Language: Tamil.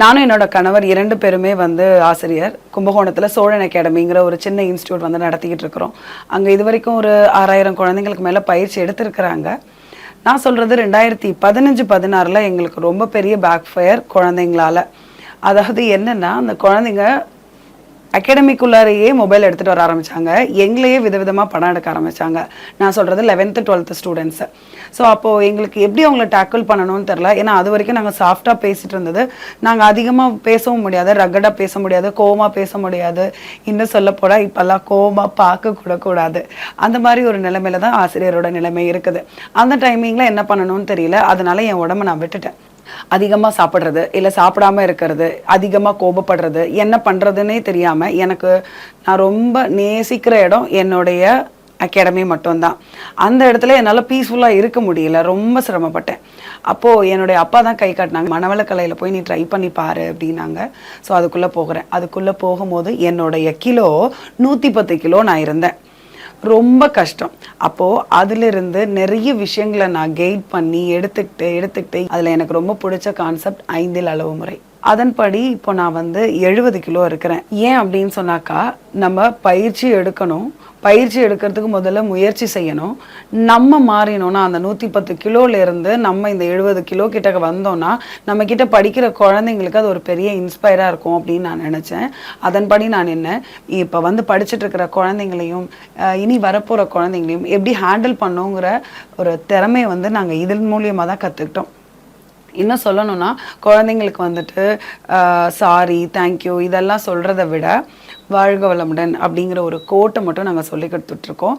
நானும் என்னோட கணவர் இரண்டு பேருமே வந்து ஆசிரியர் கும்பகோணத்தில் சோழன் அகாடமிங்கிற ஒரு சின்ன இன்ஸ்டியூட் வந்து நடத்திக்கிட்டு இருக்கிறோம். அங்கே இது வரைக்கும் ஒரு ஆறாயிரம் குழந்தைங்களுக்கு மேலே பயிற்சி எடுத்திருக்கிறாங்க. நான் சொல்கிறது ரெண்டாயிரத்தி பதினஞ்சு பதினாறில் எங்களுக்கு ரொம்ப பெரிய பேக் ஃபயர் குழந்தைங்களால. அதாவது என்னென்னா அந்த குழந்தைங்க அகாடமிக்குள்ளாரையே மொபைல் எடுத்துகிட்டு வர ஆரம்பிச்சாங்க. எங்களையே விதவிதமாக படம் எடுக்க ஆரம்பித்தாங்க நான் சொல்கிறது லெவன்த்து டுவெல்த்து ஸ்டூடெண்ட்ஸு ஸோ அப்போது எங்களுக்கு எப்படி அவங்கள டேக்கிள் பண்ணணும்னு தெரில ஏன்னா அது வரைக்கும் நாங்கள் சாஃப்டாக பேசிகிட்டு இருந்தது. நாங்கள் அதிகமாக பேசவும் முடியாது ரகடாக பேச முடியாது கோவமாக பேச முடியாது. இன்னும் சொல்லப்போனால் இப்போல்லாம் கோவமாக பார்க்க கூடாது. அந்த மாதிரி ஒரு நிலைமையில தான் ஆசிரியரோட நிலைமை இருக்குது. அந்த டைமிங்கில் என்ன பண்ணணும்னு தெரியல. அதனால என் உடம்ப நான் விட்டுட்டேன். அதிகமாக சாப்பிட்றது இல்லை சாப்பிடாம இருக்கிறது அதிகமாக கோபப்படுறது என்ன பண்ணுறதுன்னே தெரியாமல் எனக்கு நான் ரொம்ப நேசிக்கிற இடம் என்னுடைய அகாடமி மட்டும்தான். அந்த இடத்துல என்னால் பீஸ்ஃபுல்லாக இருக்க முடியல ரொம்ப சிரமப்பட்டேன். அப்போது என்னுடைய அப்பா தான் கை காட்டினாங்க மணவளக்கலையில் போய் நீ ட்ரை பண்ணி பாரு அப்படின்னாங்க. ஸோ அதுக்குள்ளே போகிறேன். அதுக்குள்ளே போகும்போது என்னுடைய கிலோ நூற்றி பத்து கிலோ நான் இருந்தேன். ரொம்ப கஷ்டம். அப்போது அதிலிருந்து நிறைய விஷயங்களை நான் கெய்ட் பண்ணி எடுத்துக்கிட்டு எடுத்துக்கிட்டு அதில் எனக்கு ரொம்ப பிடிச்ச கான்செப்ட் ஐந்தில் அளவு முறை. அதன்படி இப்போ நான் வந்து எழுபது கிலோ இருக்கிறேன். ஏன் அப்படின்னு சொன்னாக்கா நம்ம பயிற்சி எடுக்கணும். பயிற்சி எடுக்கிறதுக்கு முதல்ல முயற்சி செய்யணும். நம்ம மாறினோம்னா அந்த நூற்றி பத்து கிலோலேருந்து நம்ம இந்த எழுபது கிலோ கிட்ட வந்தோம்னா நம்ம கிட்ட படிக்கிற குழந்தைங்களுக்கு அது ஒரு பெரிய இன்ஸ்பயராக இருக்கும் அப்படின்னு நான் நினச்சேன். அதன்படி நான் என்ன இப்போ வந்து படிச்சுட்டு இருக்கிற குழந்தைங்களையும் இனி வரப்போகிற குழந்தைங்களையும் எப்படி ஹேண்டில் பண்ணுங்கிற ஒரு திறமையை வந்து நாங்கள் இதன் மூலியமாக தான் கற்றுக்கிட்டோம் இன்னும் சொல்லணும்னா குழந்தைங்களுக்கு வந்துட்டு சாரி தேங்க்யூ இதெல்லாம் சொல்கிறத விட வாழ்க வளமுடன் அப்படிங்கிற ஒரு கோட்டை மட்டும் நாங்கள் சொல்லி கொடுத்துட்ருக்கோம்.